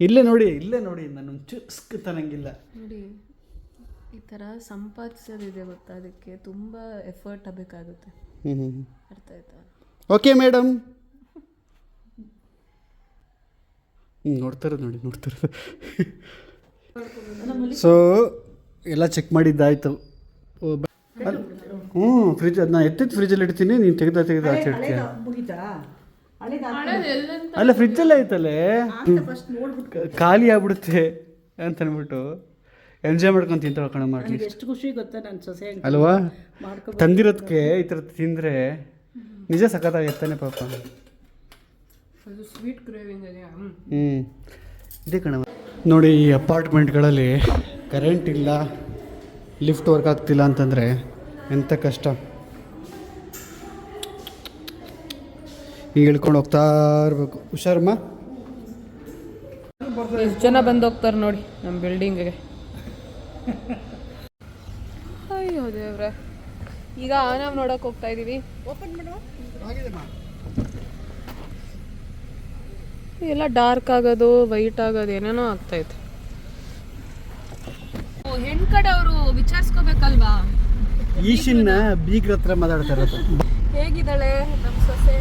ಇಲ್ಲೇ ನೋಡಿ ಇಲ್ಲೇ ನೋಡಿ ನಾನು ಚುಸ್ಕ್ ತನಂಗಿಲ್ಲ ನೋಡಿ ಈ ಥರ ಸಂಪಾದಿಸೋದಿದೆ ಗೊತ್ತಾ ಅದಕ್ಕೆ. ತುಂಬ ಎಫರ್ಟ್ ಆಗಬೇಕಾಗುತ್ತೆ. ಹ್ಞೂ ಹ್ಞೂ ಅರ್ಥ ಆಯ್ತಾ ಓಕೆ ಮೇಡಮ್. ಹ್ಞೂ ನೋಡ್ತಾರೆ ನೋಡಿ ನೋಡ್ತಾರೆ ಸೊ ಎಲ್ಲ ಚೆಕ್ ಮಾಡಿದ್ದಾಯ್ತು. ಓ, ಬ- ಅಲ್- ಹ್ಞೂ ಫ್ರಿಜ್ ಅದನ್ನ ಎತ್ತಿದ್ದು ಫ್ರಿಜ್ಜಲ್ಲಿ ಇಡ್ತೀನಿ ನೀನು ತೆಗೆದ ತೆಗೆದು ಆಚೆ ಇಡ್ತೀಯ? ಅಲ್ಲ ಫ್ರಿಜ್ಜಲ್ಲೇ ಐತಲ್ಲೇ? ಫಸ್ಟ್ ನೋಡ್ಬಿಟ್ಟು. ಖಾಲಿ ಆಗ್ಬಿಡುತ್ತೆ ಅಂತ ಅಂದ್ಬಿಟ್ಟು ಎಂಜಾಯ್ ಮಾಡ್ಕೊಂಡು ತಿಂತಾಳೆ ಕಣ ಮಾಡಿ ಎಷ್ಟು ಖುಷಿ ಗೊತ್ತಾ ನನ್ನ ಸೊಸೆ ಅಲ್ವಾ? ತಂದಿರೋದಕ್ಕೆ ಈ ಥರ ತಿಂದರೆ ನಿಜ ಸಖತ್ತಾಗಿರ್ತಾನೆ ಪಾಪ. ಅದು ಸ್ವೀಟ್ ಕ್ರೇವಿಂಗ್ ಹ್ಞೂ ಇದೇ ಕಣ. ನೋಡಿ ಈ ಅಪಾರ್ಟ್ಮೆಂಟ್ಗಳಲ್ಲಿ ಕರೆಂಟ್ ಇಲ್ಲ ಲಿಫ್ಟ್ ವರ್ಕ್ ಆಗ್ತಿಲ್ಲ ಅಂತಂದರೆ ಎಂಥ ಕಷ್ಟ. ಈಗ ಇಳ್ಕೊಂಡು ಹೋಗ್ತಾ ಇರಬೇಕು. ಹುಷಾರಮ್ಮ ಎಷ್ಟು ಜನ ಬಂದು ಹೋಗ್ತಾರೆ ನೋಡಿ ನಮ್ಮ ಬಿಲ್ಡಿಂಗಿಗೆ ಅಯ್ಯೋ ದೇವ್ರೆ. ಈಗ ನಾವು ನೋಡಕ್ ಹೋಗ್ತಾ ಇದೀವಿ. ಎಲ್ಲ ಡಾರ್ಕ್ ಆಗೋದು ವೈಟ್ ಆಗೋದು ಏನೇನೋ ಆಗ್ತೈತೆ ಹೆಣ್ ಕಡೆ ಅವರು ವಿಚಾರಿಸ್ಕೋಬೇಕಲ್ವಾ? ಈಶಿನ್ನ ಬೀಗ್ರ ಹತ್ರ ಮಾತಾಡ್ತಾ ಇರೋದು. ಹೇಗಿದ್ದಾಳೆ ನಮ್ಮ ಸೊಸೆ?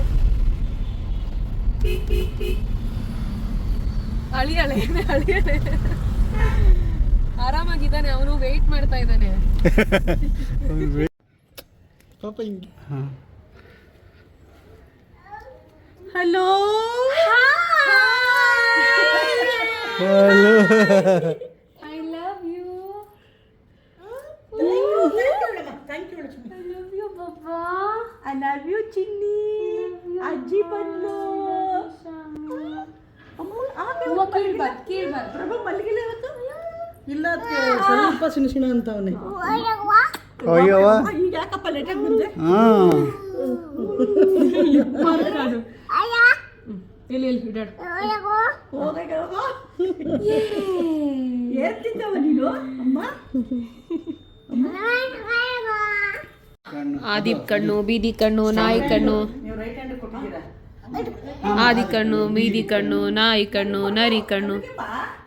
ಅಳಿಯಳೆ ಅಳಿಯಳೆ. ಆರಾಮಾಗಿದ್ದಾನೆ ಅವನು ವೇಟ್ ಮಾಡ್ತಾ ಇದ್ದಾನೆ. ಪಾಪ ಹಿಂಗೆ. Hello hello I love you thank you I love you Baba I love you ಚಿನ್ನಿ ಅಜ್ಜಿ ಬಂದ್ಲು ಅಮ್ಮ, ಆಮೇಲೆ ಕೇಳ್ಬಾರ್ದು ಕೇಳ್ಬಾರ್ದು ಕೀಳ್ಬಾರ್ದು. ಪ್ರಭು ಮಲಗಿಲ್ಲ ಇವತ್ತು ಇಲ್ಲ ಸ್ವಲ್ಪ ಸಿಣಸಿಣ ಅಂತವನೇ. ಅಯ್ಯವ್ವ. ಈಗ ಯಾಕಪ್ಪ ಲೇಟಾಗಿ ಬಂದೆ? ಹಾಂ. ಇಲ್ಲಿ ಇಲ್ಲಿ ಏನ್ ತಿಂದವ ನೀನು ಅಮ್ಮ? ಆದಿಪ್ ಕಣ್ಣು ಬೀದಿ ಕಣ್ಣು ನಾಯಿ ಕಣ್ಣು. ಆದಿ ಕಣ್ಣು ಬೀದಿ ಕಣ್ಣು ನಾಯಿ ಕಣ್ಣು ನರಿ ಕಣ್ಣು.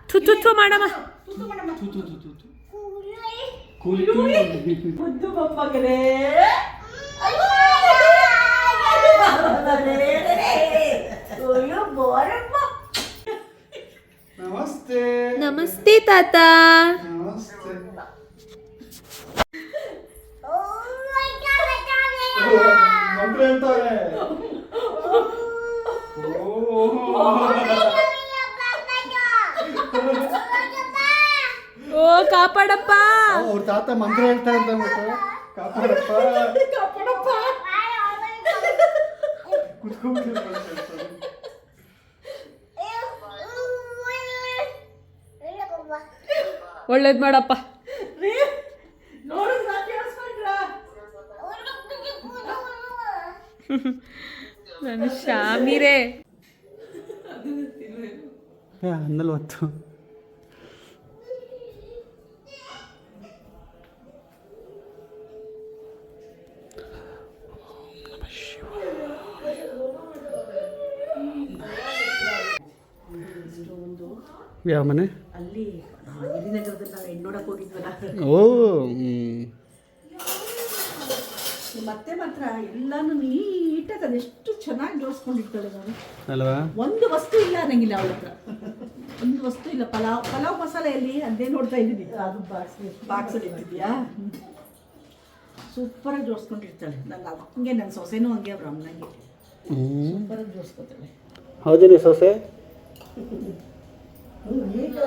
ಥು ಥು ಥು ಮಾಡಮ್ಮ. ಮುದ್ದು ಮೊಮ್ಮಗನೇ ಅಯ್ಯೋ ಬೋರಮ್ಮ ನಮಸ್ತೆ ನಮಸ್ತೆ ತಾತ ನಮಸ್ತೆ ಮಂತ್ರ ಹೇಳ್ತಾರೆ ಓ ತಾತ ಮಂತ್ರ ಹೇಳ್ತಾರೆ ಅಂತ ಅಂದ್ಬಿಟ್ಟು ಕಾಪಾಡಪ್ಪ. ಸ್ವಲ್ಪ. ಒಳ್ಳೇದು ಮಾಡಪ್ಪ. ನಾನು ಶಾಮಿರೇ. ಏ ಹನ್ನಲ್ವತ್ತು. ಯಾವ ಮನೆ? ಓ ಮತ್ತೆ ಮಾತ್ರ ಎಲ್ಲಾನು ನೀಟಾಗಿ ಅದೆಷ್ಟು ಚೆನ್ನಾಗಿ ಜೋಡಿಸ್ಕೊಂಡಿರ್ತಾಳೆ ನಾನು ಅಲ್ವಾ? ಒಂದು ವಸ್ತು ಇಲ್ಲ ಅನ್ನಂಗಿಲ್ಲ ಅವಳ ಹತ್ರ. ಒಂದು ವಸ್ತು ಇಲ್ಲ. ಪಲಾವ್ ಪಲಾವ್ ಮಸಾಲೆಯಲ್ಲಿ ಅದೇ ನೋಡ್ತಾ ಇದ್ದೀನಿ. ಅದು ಬಾಕ್ಸ್ ಬಾಕ್ಸ್ ಇಟ್ಟಿದ್ಯಾ ಸೂಪರಾಗಿ ಜೋಡಿಸ್ಕೊಂಡಿರ್ತಾಳೆ. ನನ್ನ ಹಂಗೆ ನನ್ನ ಸೊಸೆನೂ ಹಂಗೆ ಅವ್ರ ಅಮ್ಮನಂಗೆ ಸೂಪರ್ ಸೂಪರಾಗಿ ಜೋಡಿಸ್ಕೊತಾಳೆ. ಹೌದೇನಿ ಸೊಸೆ? ಈಗ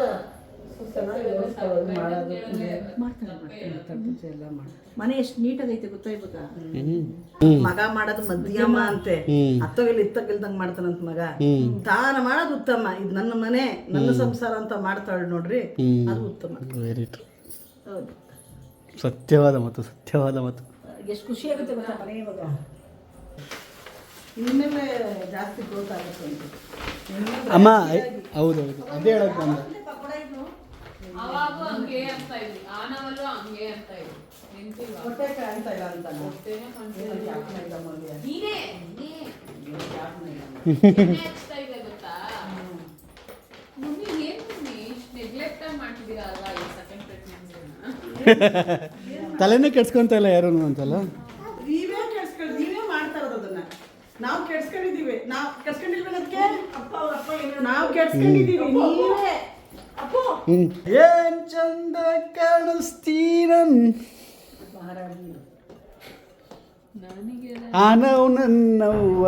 ಮನೆ ಎಷ್ಟು ನೀಟಾಗೈತೆ ಗೊತ್ತಾ ಇವಾಗ? ಮಗ ಮಾಡೋದು ಮಧ್ಯಮ ಅಂತೆ. ಅತ್ತೋಗಿಲ್ ಇತ್ತೋಗಿಲ್ದಂಗ್ ಮಾಡ್ತಾನಂತ ಮಗ. ತಾನ ಮಾಡೋದು ಉತ್ತಮ. ಇದು ನನ್ನ ಮನೆ ನನ್ನ ಸಂಸಾರ ಅಂತ ಮಾಡ್ತಾಳ ನೋಡ್ರಿ ಅದು ಉತ್ತಮ. ಹೌದು. ಸತ್ಯವಾದ ಮತ್ತು ಸತ್ಯವಾದ ಮತ್ತು ಎಷ್ಟು ಖುಷಿ ಆಗುತ್ತೆ ಗೊತ್ತಾ ಮನೆ ಇವಾಗ. ಇನ್ಮೇಲೆ ಜಾಸ್ತಿ ಗ್ರೋತ್ ಆಗುತ್ತೆ ಅಂತ. ಅಮ್ಮ ಹೌದೌದು ಅದೇ ಹೇಳಕ್ ಬಂದ. ಅವಾಗೂ ಹಂಗೆ ಅಂತ ಇದ್ವಿ. ಆನವಲ್ಲೂ ಹಂಗೆ ಅಂತ ಇದ್ವಿ. ನೆನ್ಪಿಲ್ವಾ? ಇಲ್ಲ ಅಂತ ಹೊಟ್ಟೆನೇ ಕಾಣ್ತಿಲ್ಲ. ಮಗ ನೀನೇ ನೀನೇ. ಎಣ್ಣೆ ಹಚ್ತಾ ಇದೆ ಗೊತ್ತಾ? ಮಮ್ಮಿ ಏನ್ ಮಮ್ಮಿ? ಇಷ್ಟು ನೆಗ್ಲೆಕ್ಟ್ ಆಗಿ ಮಾಡ್ತಿದ್ದೀರಾ ಅಲ್ವಾ ಈ ಸೆಕೆಂಡ್ ಪ್ರೆಗ್ನೆನ್ಸಿನ ತಲೆನೇ ಕೆಡ್ಸ್ಕೊಂತ ಇಲ್ಲ ಯಾರು ಅಂತಲ್ಲ? ನೀವೇ ಕೆಡ್ಸ್ಕೊಂಡು ನೀವೇ ಮಾಡ್ತಾ ಇರೋದು ಅದನ್ನ. ನಾವು ಕೆಡ್ಸ್ಕೊಂಡಿದೀವಿ ನಾವು ಕೆಡ್ಸ್ಕೊಂಡಿಲ್ವ ಅದಕ್ಕೆ ಅಪ್ಪ ಅವ್ರ ಅಪ್ಪ ನಾವು ಕೆಡ್ಸ್ಕೊಂಡಿದೀವಿ ನೀವೇ. ಏನ್ ಚಂದ ಕಾಣಿಸ್ತೀರನ್? ನನಗೆ ಆನವ್ ನನ್ನವ್ವ.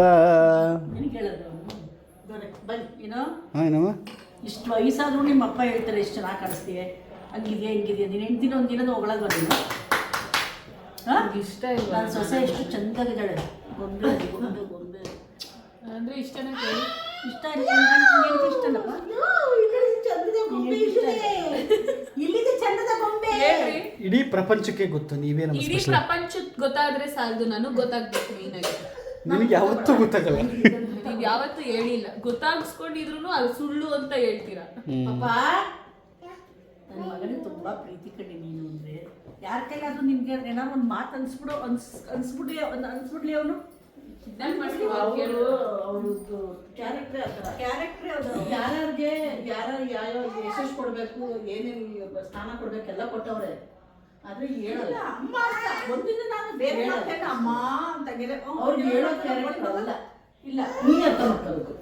ನಿನಗೆ ಹೇಳಿದ್ರು ದೊರೆ ಬನ್ನಿ. ಏನೋ? ಹಾ ಏನವ್ವ ಇಷ್ಟು ವಯಸ್ಸಾದ್ರೂ ನಿಮ್ಮ ಅಪ್ಪ ಹೇಳ್ತಾರೆ ಎಷ್ಟು ಚೆನ್ನಾಗಿ ಕಾಣಿಸ್ತೀಯ. ಹಂಗಿದೆಯಾ ಹಿಂಗಿದೆಯಾ ನೀನು ಹೆಂಡ್ತಿನ ಒಂದು ದಿನದ ಹೊಗಳಲ್ವ ನೀನು. ಹಾಂ? ಇಷ್ಟ ಇಲ್ಲ. ನನ್ನ ಸೊಸೆ ಎಷ್ಟು ಚಂದಾಗಿದ್ದಾಳೆ. ಗೊಂಬೆ ಗೊಂಬೆ ಗೊಂಬೆ. ಅಂದ್ರೆ ಇಷ್ಟನೇ ಕೇಳಿ. ಇಷ್ಟ ಇಲ್ಲಿದೆ ಚಂದದ ಗೊಂಬೆ ಇಡೀ ಪ್ರಪಂಚಕ್ಕೆ ಗೊತ್ತು ನೀವೇ ನಮ್ಮ ಇಡೀ ಪ್ರಪಂಚ ಗೊತ್ತಾದ್ರೆ ಸಾಲದು ನಾನು ಗೊತ್ತಾಗ್ಬೇಕು ನೀನಾಗಿ ನಿಮಗೆ ನಿನಗೆ ಯಾವತ್ತೂ ಗೊತ್ತಾಗಲ್ಲ. ನೀವ್ ಯಾವತ್ತೂ ಹೇಳಿಲ್ಲ. ಗೊತ್ತಾಗಿಸ್ಕೊಂಡಿದ್ರು ಅದು ಸುಳ್ಳು ಅಂತ ಹೇಳ್ತೀರಾ? ಪಾಪ ನನ್ನ ಮಗನಿಗೆ ತುಂಬಾ ಪ್ರೀತಿ ಕಡೆ ನೀನು ಅಂದ್ರೆ. ಯಾರ ಕೈಲಾದ್ರೂ ನಿಮ್ಗೆ ಏನಾದ್ರು ಒಂದು ಮಾತು ಅನ್ಸ್ಬಿಡು ಅನ್ಸ್ ಅನ್ಸ್ಬಿಡ್ಲಿ ಒಂದು ಅನ್ಸ್ಬಿಡ್ಲಿ ಅವನು? ಯಾರ್ಯಾರಿಗೆ ಯಾರ್ಯಾರು ಯಾವ ಯಶಸ್ ಕೊಡಬೇಕು ಏನೇನು ಸ್ಥಾನ ಕೊಡ್ಬೇಕು ಎಲ್ಲ ಕೊಟ್ಟವ್ರೆ. ಆದ್ರೆ ಹೇಳಲ್ಲ. ಅಮ್ಮ ಅಂತ. ಒಂದಿನ ನಾನು ಬೇರೆ ಅಮ್ಮ ಅಂತ ಅವ್ರಿಗೆ ಹೇಳೋ ಕ್ಯಾರೆಕ್ಟರ್ ಅಲ್ಲ ಇಲ್ಲ. ನೀನ್ ಅರ್ಥ ಮಾಡ್ಕೋಬೇಕು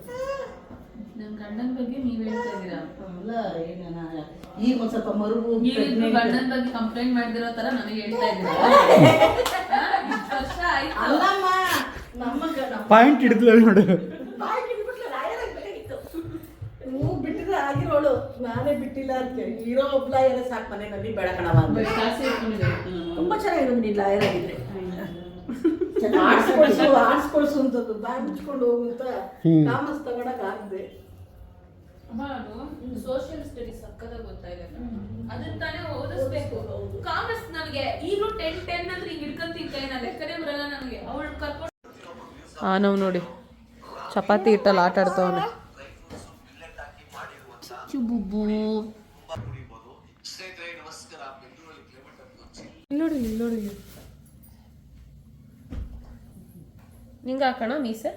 ನಮ್ ಗಂಡನ ಬಗ್ಗೆ ನೀವ್ ಹೇಳ್ತಾ ಇದ್ದೀರಾ? ಅಲ್ಲ ಏನೇನ ಈಗ ಒಂದ್ ಸ್ವಲ್ಪ ಮರುಗು ಗಂಡನ ಬಗ್ಗೆ ಕಂಪ್ಲೇಂಟ್ ಮಾಡಿದಿರೋ ತರ ನನಗೆ ಹೇಳ್ತಾ ಇದ್ದೀರಾ? ಆ, ವರ್ಷ ಆಯ್ತು. ಅಲ್ಲಮ್ಮ ಪಾಯಿಂಟ್ ಹಿಡಿದ್ಲ ನೋಡು. ನೀವು ಬಿಟ್ಟಿದ್ರೆ ಆಗಿರೋಳು ನಾನೇ ಬಿಟ್ಟಿಲ್ಲ ಅಂತ ಇರೋ ಒಬ್ಲ ಎಲ್ಲ ಸಾಕು ಮನೆಯಲ್ಲಿ ಬೇಡ ಕಣವ ಅಂತ ತುಂಬಾ ಚೆನ್ನಾಗಿರೋದು ನೀನ್ ಲಾಯರ್ ಆಗಿದ್ರೆ. ಆಡ್ಸ್ಕೊಳ್ಸು ಆಡ್ಸ್ಕೊಳ್ಸು ಅಂತದ್ದು ಬಾಯಿ ಮುಚ್ಕೊಂಡು ಹೋಗು ಅಂತ ಕಾಮರ್ಸ್ ತಗೊಳಕ್ ಆಗದೆ. ಅಮ್ಮ ಸೋಷಿಯಲ್ ಸ್ಟಡೀಸ್ ಸಕ್ಕದ ಗೊತ್ತಾಗಿದೆ ಅದನ್ನ ತಾನೇ ಓದಿಸ್ಬೇಕು. ಕಾಮರ್ಸ್ ನನಗೆ ಈಗಲೂ ಟೆನ್ ಟೆನ್ ಅಂದ್ರೆ ಹಿಂಗ್ ಕೈ ನಾನು ಲೆಕ್ಕನೇ ಬರಲ್ಲ ನನಗೆ. ಅವಳು ಕರ್ಕೊಂಡು ನಾವು ನೋಡಿ ಚಪಾತಿ ಹಿಟ್ಟಲ್ಲಿ ಆಟ ಆಡ್ತವನೆ ನೋಡಿ ಇಲ್ಲಿ ನೋಡಿ ಇಲ್ಲಿ ನಿಂಗೆ ಹಾಕೋಣ ಮೀಸೆ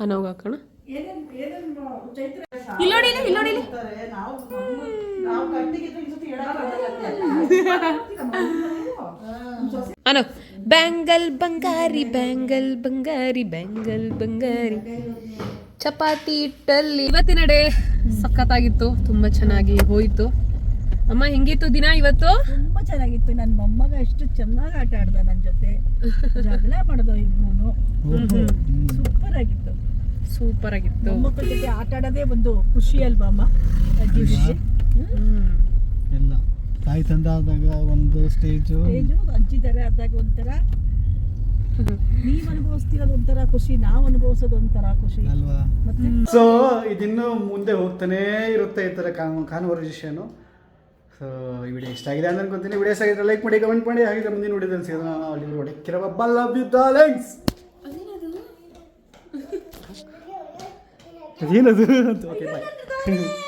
ಅನವ್ಗೆ ಹಾಕೋಣ ಏನೇನ್ ಏನೇನ್ ಚೈತ್ರ ಇಲ್ಲಿ ನೋಡಿ ಇಲ್ಲಿ, ಇಲ್ಲಿ ನೋಡಿ. ನಾವು ನಾವು ಕಣ್ಣಿಗೆ ಈ ಸತಿ ಅನೋ ಬ್ಯಾಂಗಲ್ ಬಂಗಾರಿ ಬ್ಯಾಂಗಲ್ ಬಂಗಾರಿ ಬ್ಯಾಂಗಲ್ ಬಂಗಾರಿ. ಚಪಾತಿ ಹಿಟ್ಟಲ್ಲಿ ಇವತ್ತಿನ ಡೇ ಸಖತ್ತಾಗಿತ್ತು ತುಂಬಾ ಚೆನ್ನಾಗಿ ಹೋಯಿತು. ಅಮ್ಮ ಹೆಂಗಿತ್ತು ದಿನ ಇವತ್ತು? ತುಂಬಾ ಚೆನ್ನಾಗಿತ್ತು. ನನ್ನ ಮೊಮ್ಮಗ ಎಷ್ಟು ಚೆನ್ನಾಗಿ ಆಟ ಆಡ್ದ ನನ್ನ ಜೊತೆ. ಜಗಳ ಮಾಡ್ದ ಇಬ್ಬರು ಸೂಪರ್ ಆಗಿತ್ತು. ಸೂಪರ್ ಆಗಿತ್ತು. ಮಕ್ಕಳ ಜೊತೆ ಆಟ ಆಡೋದೇ ಒಂದು ಖುಷಿ ಅಲ್ವಾ ಅಮ್ಮ? ಖುಷಿ. ಎಲ್ಲ ತಾಯಿ ತಂದೆ ಆದಾಗ ಒಂದು ಸ್ಟೇಜು ಅಜ್ಜಿ ಅಜ್ಜಿದ್ದಾರೆ ಆದಾಗ ಒಂಥರ ನೀವು ಅನುಭವಿಸ್ತಿರೋದು ಒಂಥರ ಖುಷಿ ನಾವು ಅನುಭವಿಸೋದು ಒಂಥರ ಖುಷಿ. ಅಲ್ವಾ? ಮತ್ತೆ? ಸೊ ಇದಿನ್ನೂ ಮುಂದೆ ಹೋಗ್ತಾನೇ ಇರುತ್ತೆ ಈ ಥರ ಕಾನ್ವರ್ಸೇಷನು ಸೊ ಈ ವಿಡಿಯೋ ಇಷ್ಟ ಆಗಿದೆ ಅಂತ ಅನ್ಕೊಂತೀನಿ. ವಿಡಿಯೋಸ್ ಆಗಿದ್ರೆ ಲೈಕ್ ಮಾಡಿ ಕಮೆಂಟ್ ಮಾಡಿ. ಹಾಗಿದ್ರೆ ಮುಂದಿನ ವಿಡಿಯೋದಲ್ಲಿ ಸಿಗೋಣ ಅಲ್ಲಿ ಹೊಡೆಕಿರಬ ಲವ್ ಯು ಡಾರ್ಲಿಂಗ್ಸ್ ಏನದು ಅಂತ ಓಕೆ ಬಾಯ್